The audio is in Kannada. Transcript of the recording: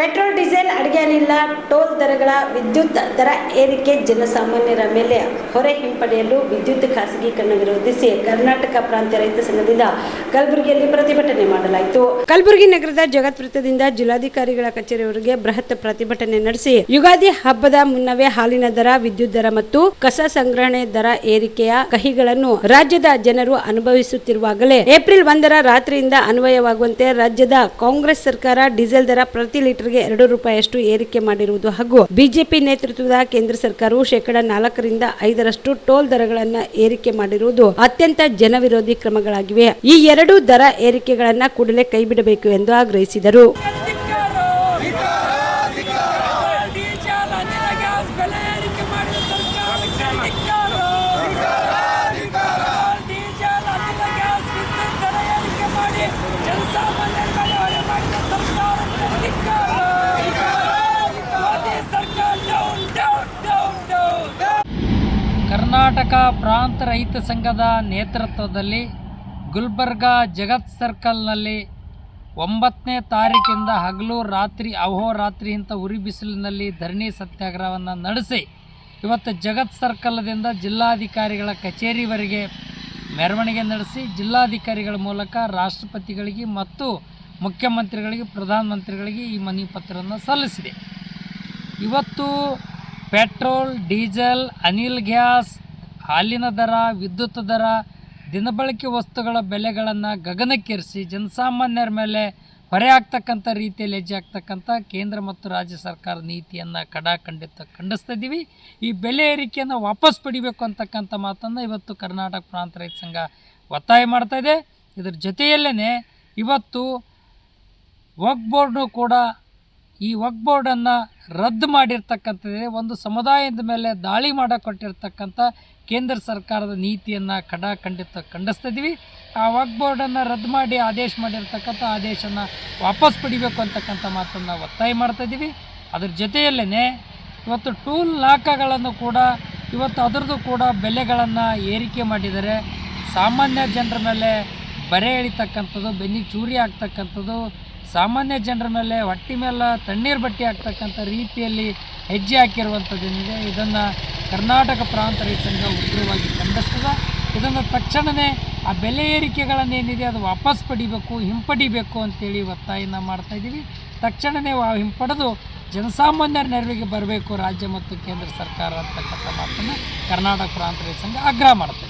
ಪೆಟ್ರೋಲ್, ಡೀಸೆಲ್, ಅಡುಗೆ ಅನಿಲ, ಟೋಲ್ ದರಗಳ ವಿದ್ಯುತ್ ದರ ಏರಿಕೆ ಜನಸಾಮಾನ್ಯರ ಮೇಲೆ ಹೊರೆ ಹಿಂಪಡೆಯಲು ವಿದ್ಯುತ್ ಖಾಸಗೀಕರಣ ವಿರೋಧಿಸಿ ಕರ್ನಾಟಕ ಪ್ರಾಂತ್ಯ ರೈತ ಸಂಘದಿಂದ ಕಲಬುರಗಿಯಲ್ಲಿ ಪ್ರತಿಭಟನೆ ಮಾಡಲಾಯಿತು. ಕಲಬುರಗಿ ನಗರದ ಜಗತ್ ವೃತ್ತದಿಂದ ಜಿಲ್ಲಾಧಿಕಾರಿಗಳ ಕಚೇರಿವರೆಗೆ ಬೃಹತ್ ಪ್ರತಿಭಟನೆ ನಡೆಸಿ ಯುಗಾದಿ ಹಬ್ಬದ ಮುನ್ನವೇ ಹಾಲಿನ ದರ, ವಿದ್ಯುತ್ ದರ ಮತ್ತು ಕಸ ಸಂಗ್ರಹಣೆ ದರ ಏರಿಕೆಯ ಕಹಿಗಳನ್ನು ರಾಜ್ಯದ ಜನರು ಅನುಭವಿಸುತ್ತಿರುವಾಗಲೇ ಏಪ್ರಿಲ್ ಒಂದರ ರಾತ್ರಿಯಿಂದ ಅನ್ವಯವಾಗುವಂತೆ ರಾಜ್ಯದ ಕಾಂಗ್ರೆಸ್ ಸರ್ಕಾರ ಡೀಸೆಲ್ ದರ ಪ್ರತಿ ಲೀಟರ್ಗೆ ಎರಡು ರೂಪಾಯಿಯಷ್ಟು ಏರಿಕೆ ಮಾಡಿರುವುದು ಹಾಗೂ ಬಿಜೆಪಿ ನೇತೃತ್ವದ ಕೇಂದ್ರ ಸರ್ಕಾರವು ಶೇಕಡ ನಾಲ್ಕರಿಂದ ಐದರಷ್ಟು ಟೋಲ್ ದರಗಳನ್ನು ಏರಿಕೆ ಮಾಡಿರುವುದು ಅತ್ಯಂತ ಜನವಿರೋಧಿ ಕ್ರಮಗಳಾಗಿವೆ. ಈ ಎರಡು ದರ ಏರಿಕೆಗಳನ್ನ ಕೂಡಲೇ ಕೈಬಿಡಬೇಕು ಎಂದು ಆಗ್ರಹಿಸಿದರು. ಕರ್ನಾಟಕ ಪ್ರಾಂತ ರೈತ ಸಂಘದ ನೇತೃತ್ವದಲ್ಲಿ ಗುಲ್ಬರ್ಗಾ ಜಗತ್ ಸರ್ಕಲ್ನಲ್ಲಿ ಒಂಬತ್ತನೇ ತಾರೀಕಿಂದ ಹಗಲು ರಾತ್ರಿ ಅಹೋರಾತ್ರಿ ಇಂಥ ಉರಿ ಬಿಸಿಲಿನಲ್ಲಿ ಧರಣಿ ಸತ್ಯಾಗ್ರಹವನ್ನು ನಡೆಸಿ ಇವತ್ತು ಜಗತ್ ಸರ್ಕಲ್ದಿಂದ ಜಿಲ್ಲಾಧಿಕಾರಿಗಳ ಕಚೇರಿವರೆಗೆ ಮೆರವಣಿಗೆ ನಡೆಸಿ ಜಿಲ್ಲಾಧಿಕಾರಿಗಳ ಮೂಲಕ ರಾಷ್ಟ್ರಪತಿಗಳಿಗೆ ಮತ್ತು ಮುಖ್ಯಮಂತ್ರಿಗಳಿಗೆ, ಪ್ರಧಾನಮಂತ್ರಿಗಳಿಗೆ ಈ ಮನವಿ ಪತ್ರವನ್ನು ಸಲ್ಲಿಸಿದೆ. ಇವತ್ತು ಪೆಟ್ರೋಲ್, ಡೀಸೆಲ್, ಅನಿಲ್ ಗ್ಯಾಸ್ ಹಾಲಿನ ದರ, ವಿದ್ಯುತ್ ದರ, ದಿನಬಳಕೆ ವಸ್ತುಗಳ ಬೆಲೆಗಳನ್ನು ಗಗನಕ್ಕೇರಿಸಿ ಜನಸಾಮಾನ್ಯರ ಮೇಲೆ ಹೊರೆ ಆಗ್ತಕ್ಕಂಥ ರೀತಿಯಲ್ಲಿ ಹೆಜ್ಜೆ ಆಗ್ತಕ್ಕಂಥ ಕೇಂದ್ರ ಮತ್ತು ರಾಜ್ಯ ಸರ್ಕಾರ ನೀತಿಯನ್ನು ಕಡಾಖಂಡಿತ ಖಂಡಿಸ್ತಾ ಇದ್ದೀವಿ ಈ ಬೆಲೆ ಏರಿಕೆಯನ್ನು ವಾಪಸ್ ಪಡಿಬೇಕು ಅಂತಕ್ಕಂಥ ಮಾತನ್ನು ಇವತ್ತು ಕರ್ನಾಟಕ ಪ್ರಾಂತ ರೈತ ಸಂಘ ಒತ್ತಾಯ ಮಾಡ್ತಾಯಿದೆ ಇದರ ಜೊತೆಯಲ್ಲೇ ಇವತ್ತು ವಕ್ ಬೋರ್ಡ್ನು ಕೂಡ ಈ ವಕ್ ಬೋರ್ಡನ್ನು ರದ್ದು ಮಾಡಿರ್ತಕ್ಕಂಥದ್ದೇ ಒಂದು ಸಮುದಾಯದ ಮೇಲೆ ದಾಳಿ ಮಾಡಿಕೊಟ್ಟಿರ್ತಕ್ಕಂಥ ಕೇಂದ್ರ ಸರ್ಕಾರದ ನೀತಿಯನ್ನು ಖಡಾಖಂಡಿತ ಖಂಡಿಸ್ತಾ ಇದ್ದೀವಿ ಆ ವಕ್ ಬೋರ್ಡನ್ನು ರದ್ದು ಮಾಡಿ ಆದೇಶ ಮಾಡಿರ್ತಕ್ಕಂಥ ಆದೇಶನ ವಾಪಸ್ ಪಡಿಬೇಕು ಅಂತಕ್ಕಂಥ ಮಾತನ್ನು ಒತ್ತಾಯ ಮಾಡ್ತಾ ಇದ್ದೀವಿ ಅದ್ರ ಜೊತೆಯಲ್ಲೇ ಇವತ್ತು ಟೂಲ್ ನಾಕಗಳನ್ನು ಕೂಡ ಇವತ್ತು ಅದರದ್ದು ಕೂಡ ಬೆಲೆಗಳನ್ನು ಏರಿಕೆ ಮಾಡಿದರೆ ಸಾಮಾನ್ಯ ಜನರ ಮೇಲೆ ಬರೆ ಎಳಿತಕ್ಕಂಥದ್ದು, ಬೆನ್ನಿಗೆ ಚೂರಿ ಆಗ್ತಕ್ಕಂಥದ್ದು ಸಾಮಾನ್ಯ ಜನರ ಮೇಲೆ ಹೊಟ್ಟೆ ಮೇಲೆ ತಣ್ಣೀರು ಬಟ್ಟೆ ಆಗ್ತಕ್ಕಂಥ ರೀತಿಯಲ್ಲಿ ಹೆಜ್ಜೆ ಹಾಕಿರುವಂಥದ್ದೇನಿದೆ ಇದನ್ನು ಕರ್ನಾಟಕ ಪ್ರಾಂತ ರೈತ ಸಂಘ ಉಗ್ರವಾಗಿ ಖಂಡಿಸ್ತದೆ. ಇದನ್ನು ತಕ್ಷಣವೇ ಆ ಬೆಲೆ ಏರಿಕೆಗಳನ್ನೇನಿದೆ ಅದು ವಾಪಸ್ ಪಡಿಬೇಕು, ಹಿಂಪಡಿಬೇಕು ಅಂತೇಳಿ ಒತ್ತಾಯನ ಮಾಡ್ತಾ ಇದ್ದೀವಿ. ತಕ್ಷಣವೇ ಹಿಂಪಡೆದು ಜನಸಾಮಾನ್ಯರ ನೆರವಿಗೆ ಬರಬೇಕು ರಾಜ್ಯ ಮತ್ತು ಕೇಂದ್ರ ಸರ್ಕಾರ ಅಂತಕ್ಕಂಥ ಮಾತನ್ನು ಕರ್ನಾಟಕ ಪ್ರಾಂತ ರೈತ ಸಂಘ ಆಗ್ರಹ ಮಾಡ್ತದೆ